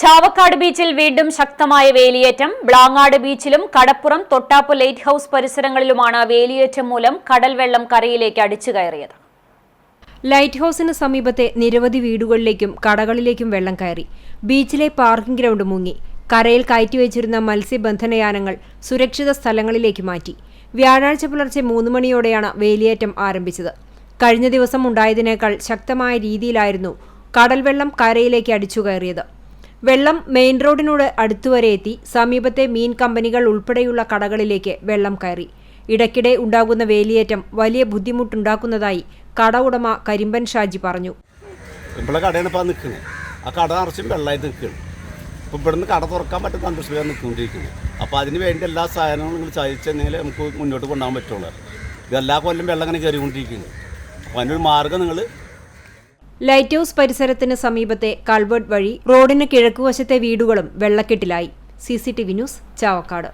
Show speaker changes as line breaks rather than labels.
ചാവക്കാട് ബീച്ചിൽ വീണ്ടും ശക്തമായ വേലിയേറ്റം. ബ്ലാങ്ങാട് ബീച്ചിലും കടപ്പുറം തൊട്ടാപ്പ് ലൈറ്റ് ഹൌസ് പരിസരങ്ങളിലുമാണ് വേലിയേറ്റം മൂലം കടൽവെള്ളം കരയിലേക്ക് അടിച്ചു കയറിയത്.
ലൈറ്റ് ഹൌസിന് സമീപത്തെ നിരവധി വീടുകളിലേക്കും കടകളിലേക്കും വെള്ളം കയറി. ബീച്ചിലെ പാർക്കിംഗ് ഗ്രൗണ്ട് മുങ്ങി. കരയിൽ കയറ്റിവെച്ചിരുന്ന മത്സ്യബന്ധനയാനങ്ങൾ സുരക്ഷിത സ്ഥലങ്ങളിലേക്ക് മാറ്റി. വ്യാഴാഴ്ച പുലർച്ചെ മൂന്ന് മണിയോടെയാണ് വേലിയേറ്റം ആരംഭിച്ചത്. കഴിഞ്ഞ ദിവസം ഉണ്ടായതിനേക്കാൾ ശക്തമായ രീതിയിലായിരുന്നു കടൽവെള്ളം കരയിലേക്ക് അടിച്ചു കയറിയത്. വെള്ളം മെയിൻ റോഡിനോട് അടുത്തുവരെ എത്തി സമീപത്തെ മീൻ കമ്പനികൾ ഉൾപ്പെടെയുള്ള കടകളിലേക്ക് വെള്ളം കയറി. ഇടയ്ക്കിടെ ഉണ്ടാകുന്ന വേലിയേറ്റം വലിയ ബുദ്ധിമുട്ടുണ്ടാക്കുന്നതായി കട ഉടമ കരിമ്പൻ ഷാജി പറഞ്ഞു.
ഇവിടെ കടയാണ് ഇപ്പോൾ നിൽക്കുന്നത് ആ കട നിറച്ചും വെള്ളമായിട്ട് നിൽക്കുകയാണ് ഇപ്പോൾ ഇവിടുന്ന് കട തുറക്കാൻ പറ്റുന്ന അന്തരീക്ഷമാണ് നിൽക്കൊണ്ടിരിക്കുന്നത് അപ്പോൾ അതിന് വേണ്ടി എല്ലാ സാധനങ്ങളും നിങ്ങൾ ചതിച്ചെന്നെങ്കിൽ നമുക്ക് മുന്നോട്ട് കൊണ്ടുപോകാൻ പറ്റുള്ളൂ. ഇതെല്ലാ കൊല്ലം വെള്ളം ഇങ്ങനെ കയറിക്കൊണ്ടിരിക്കുന്നത് അപ്പോൾ അതിനൊരു മാർഗം നിങ്ങൾ
ലൈറ്റ് ഹൌസ് പരിസരത്തിന് സമീപത്തെ കൾവേർട്ട് വഴി റോഡിന് കിഴക്കുവശത്തെ വീടുകളും വെള്ളക്കെട്ടിലായി. C C T V news Chavakkad.